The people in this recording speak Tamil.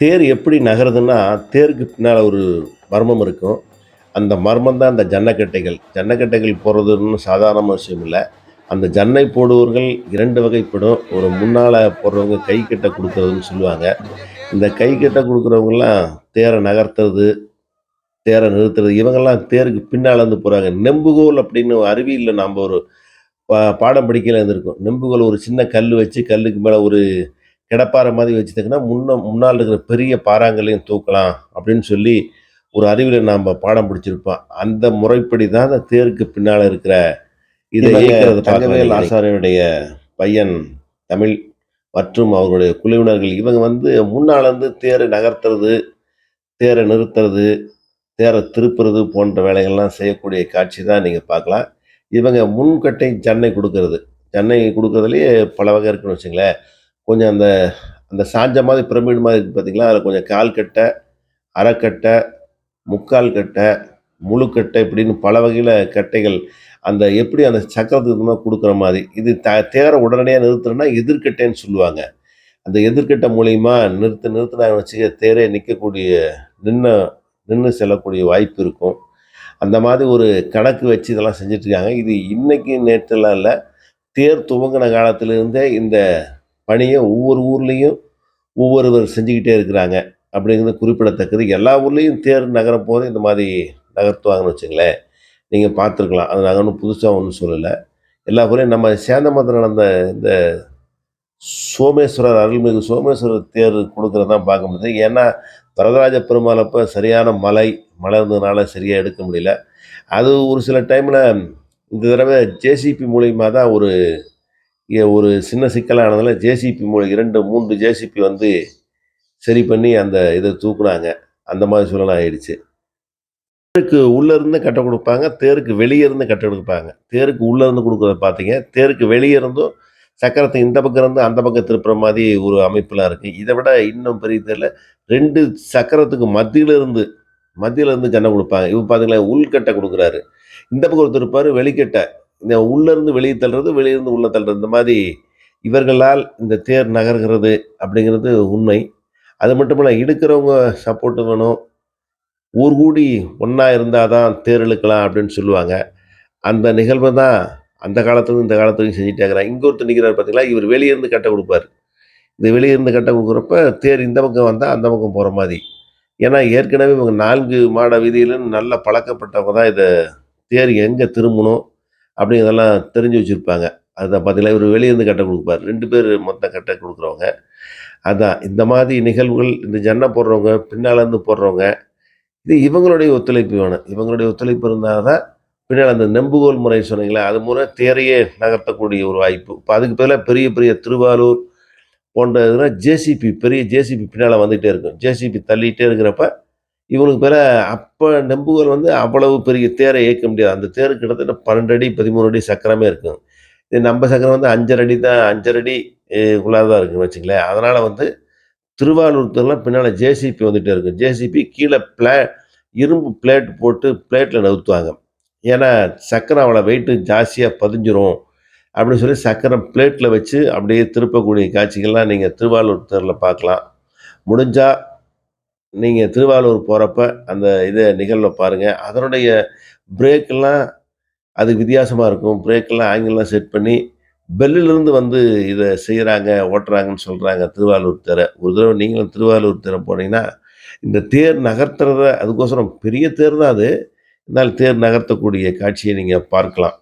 தேர் எப்படி நகருதுன்னா தேருக்கு பின்னால் ஒரு மர்மம் இருக்கும். அந்த மர்மம் தான் அந்த ஜன்னக்கட்டைகள். ஜன்னக்கட்டைகள் போடுறதுன்னு சாதாரண விஷயம் இல்லை. அந்த ஜன்னை போடுவர்கள் இரண்டு வகைப்படும். ஒரு முன்னால் போடுறவங்க கை கட்ட கொடுக்குறதுன்னு சொல்லுவாங்க. இந்த கை கட்டை கொடுக்குறவங்கலாம் தேரை நகர்த்துறது தேரை நிறுத்துறது இவங்கெல்லாம் தேருக்கு பின்னால் வந்து போகிறாங்க நெம்புகோல் அப்படின்னு அருவியில் நாம் ஒரு பா பாடம் படிக்கல இருந்திருக்கோம் நெம்புகோல் ஒரு சின்ன கல் வச்சு கல்லுக்கு மேலே ஒரு கிடப்பாறை மாதிரி வச்சுட்டீங்கன்னா முன்ன முன்னால் இருக்கிற பெரிய பாறாங்கல்லையும் தூக்கலாம் அப்படின்னு சொல்லி ஒரு அறிவில் நாம் பாடம் பிடிச்சிருப்போம். அந்த முறைப்படி தான் அந்த தேருக்கு பின்னால் இருக்கிற இதை தங்கவேல் ஆசாரியனுடைய பையன் தமிழ் மற்றும் அவருடைய குழுவினர்கள் இவங்க வந்து முன்னால் இருந்து தேரை நகர்த்துறது தேரை நிறுத்துறது தேரை திருப்புறது போன்ற வேலைகள்லாம் செய்யக்கூடிய காட்சி தான் நீங்கள் பார்க்கலாம். இவங்க முன்கட்டை ஜன்னை கொடுக்கறது. ஜன்னை கொடுக்கறதுலேயே பல வகை இருக்குன்னு வச்சுங்களேன். கொஞ்சம் அந்த அந்த சாஞ்ச மாதிரி பிரமிடு மாதிரி இருக்குது பார்த்தீங்களா அதில் கொஞ்சம் கால் கட்டை அரைக்கட்டை முக்கால் கட்டை முழுக்கட்டை இப்படின்னு பல வகையில் கட்டைகள் அந்த எப்படி அந்த சக்கரத்துக்கு மாதிரி கொடுக்குற மாதிரி இது த தேரை உடனடியாக நிறுத்துறேன்னா எதிர்க்கட்டைன்னு சொல்லுவாங்க. அந்த எதிர்கட்டை மூலியமா நிறுத்த நிறுத்தினாங்க வச்சுக்க தேரே நிற்கக்கூடிய நின்று நின்று செல்லக்கூடிய வாய்ப்பு இருக்கும். அந்த மாதிரி ஒரு கணக்கு வச்சு இதெல்லாம் செஞ்சிட்ருக்காங்க இது இன்றைக்கி நேற்றுலாம் இல்லை தேர் துவங்கின காலத்திலிருந்தே இந்த பணியை ஒவ்வொரு ஊர்லேயும் ஒவ்வொருவர் செஞ்சுக்கிட்டே இருக்கிறாங்க அப்படிங்கிறது குறிப்பிடத்தக்கது. எல்லா ஊர்லேயும் தேர் நகரும் போது இந்த மாதிரி நகர்த்துவாங்கன்னு வச்சுங்களேன். நீங்கள் பார்த்துருக்கலாம். அது நாங்கள் ஒன்றும் புதுசாக ஒன்றும் சொல்லலை. எல்லா ஊர்லேயும் நம்ம சேந்தமத்தில் நடந்த இந்த சோமேஸ்வரர் அருள்மிகு சோமேஸ்வரர் தேர் கொடுக்குறதான் பார்க்க முடியுது. ஏன்னா வரதராஜ பெருமாள் அப்போ சரியான மலை மழை இருந்ததுனால சரியாக எடுக்க முடியல. அது ஒரு சில டைமில் இந்த தடவை ஜேசிபி மூலியமாக தான் ஒரு ஒரு சின்ன சிக்கலானதில் ஜேசிபி மூலம் இரண்டு மூன்று ஜேசிபி வந்து சரி பண்ணி அந்த இதை தூக்குனாங்க. அந்த மாதிரி சூழ்நிலை ஆயிடுச்சு. தேருக்கு உள்ளேருந்து கட்ட கொடுப்பாங்க தேருக்கு வெளியே இருந்து கட்ட கொடுப்பாங்க. தேருக்கு உள்ளேருந்து கொடுக்குறத பார்த்தீங்க தேருக்கு வெளியே இருந்தும் சக்கரத்தை இந்த பக்கம் இருந்து அந்த பக்கம் திருப்புற மாதிரி ஒரு அமைப்புலாம் இருக்குது இதை விட இன்னும் பெரிய தெரியல ரெண்டு சக்கரத்துக்கு மத்தியில மத்தியிலேருந்து கண்ணை கொடுப்பாங்க. இப்போ பார்த்தீங்களா உள்கட்டை கொடுக்குறாரு. இந்த பக்கம் ஒருத்தர் இருப்பார் வெளிக்கட்டை. இந்த உள்ளேருந்து வெளியே தள்ளுறது வெளியிருந்து உள்ளே தள்ளுறது. இந்த மாதிரி இவர்களால் இந்த தேர் நகர்கிறது அப்படிங்கிறது உண்மை. அது மட்டும் இல்லை இடுக்கிறவங்க சப்போர்ட்டு வேணும். ஊர் கூடி ஒன்றா இருந்தால் தான் தேர் இழுக்கலாம் அப்படின்னு சொல்லுவாங்க. அந்த நிகழ்வை தான் அந்த காலத்துலேருந்து இந்த காலத்துலையும் செஞ்சுட்டே இருக்கிறாங்க. இங்கே ஒருத்தர் நிற்கிறார் பார்த்தீங்களா இவர் வெளியேருந்து கட்ட கட்டை கொடுப்பார். இந்த வெளியேருந்து கட்ட கட்டை கொடுக்குறப்ப தேர் இந்த பக்கம் வந்தால் அந்த பக்கம் போகிற மாதிரி. ஏன்னா ஏற்கனவே இவங்க நான்கு மாட வீதியிலும் நல்லா பழக்கப்பட்டவங்க தான் இதை தேர் எங்கே திரும்பணும்? அப்படிங்கிறதெல்லாம் தெரிஞ்சு வச்சுருப்பாங்க. அதுதான் பார்த்தீங்களா இவர் வெளியேருந்து கட்டை கொடுப்பார். ரெண்டு பேர் மொத்தம் கட்டை கொடுக்குறவங்க. அதான் இந்த மாதிரி நிகழ்வுகள் இந்த ஜன்னை போடுறவங்க பின்னால் இருந்து போடுறவங்க இது இவங்களுடைய ஒத்துழைப்பு வேணும். இவங்களுடைய ஒத்துழைப்பு இருந்தால் தான் பின்னால் அந்த நெம்புகோல் முறை சொன்னீங்களே அது மூலம் தேரையே நகர்த்தக்கூடிய ஒரு வாய்ப்பு. இப்போ அதுக்கு பதிலாக பெரிய பெரிய திருவாரூர் போன்ற இதெல்லாம் ஜேசிபி பெரிய ஜேசிபி பின்னால் வந்துகிட்டே இருக்கும். ஜேசிபி தள்ளிகிட்டே இருக்கிறப்ப இவங்களுக்கு பிற அப்போ நெம்புகோல் வந்து அவ்வளவு பெரிய தேரை இயக்க முடியாது. அந்த தேர் கிட்டத்தட்ட பன்னெண்டு அடி பதிமூணு அடி சக்கரமே இருக்கும். இது நம்ம சக்கரம் வந்து அஞ்சரை அடி தான் அஞ்சரை அடி உள்ளாக தான் இருக்குன்னு வச்சுங்களேன் அதனால் வந்து திருவாரூர் தெருலாம் பின்னால் ஜேசிபி வந்துகிட்டே இருக்கும். ஜேசிபி கீழே பிளே இரும்பு பிளேட் போட்டு பிளேட்டில் நவுத்துவாங்க. ஏன்னா சக்கரம் அவ்வளோ வெயிட்டு ஜாஸ்தியாக பதிஞ்சிரும் அப்படின்னு சொல்லி சக்கரம் பிளேட்டில் வச்சு அப்படியே திருப்பக்கூடிய காட்சிகள்லாம் நீங்கள் திருவாரூர் தேரில் பார்க்கலாம். முடிஞ்சால் நீங்கள் திருவாரூர் போகிறப்ப அந்த இதை நிகழ்வை பாருங்கள் அதனுடைய பிரேக்கெல்லாம் அது வித்தியாசமாக இருக்கும். பிரேக்கெல்லாம் ஆங்கிலாம் செட் பண்ணி பெல்லிலிருந்து வந்து இதை செய்கிறாங்க ஓட்டுறாங்கன்னு சொல்கிறாங்க திருவாரூர் தேரை. ஒரு தடவை நீங்களும் திருவாரூர் தேரை போனீங்கன்னா இந்த தேர் நகர்த்துறத அதுக்கோசரம் பெரிய தேர் தான் அது. இருந்தாலும் தேர் நகர்த்தக்கூடிய காட்சியை நீங்கள் பார்க்கலாம்.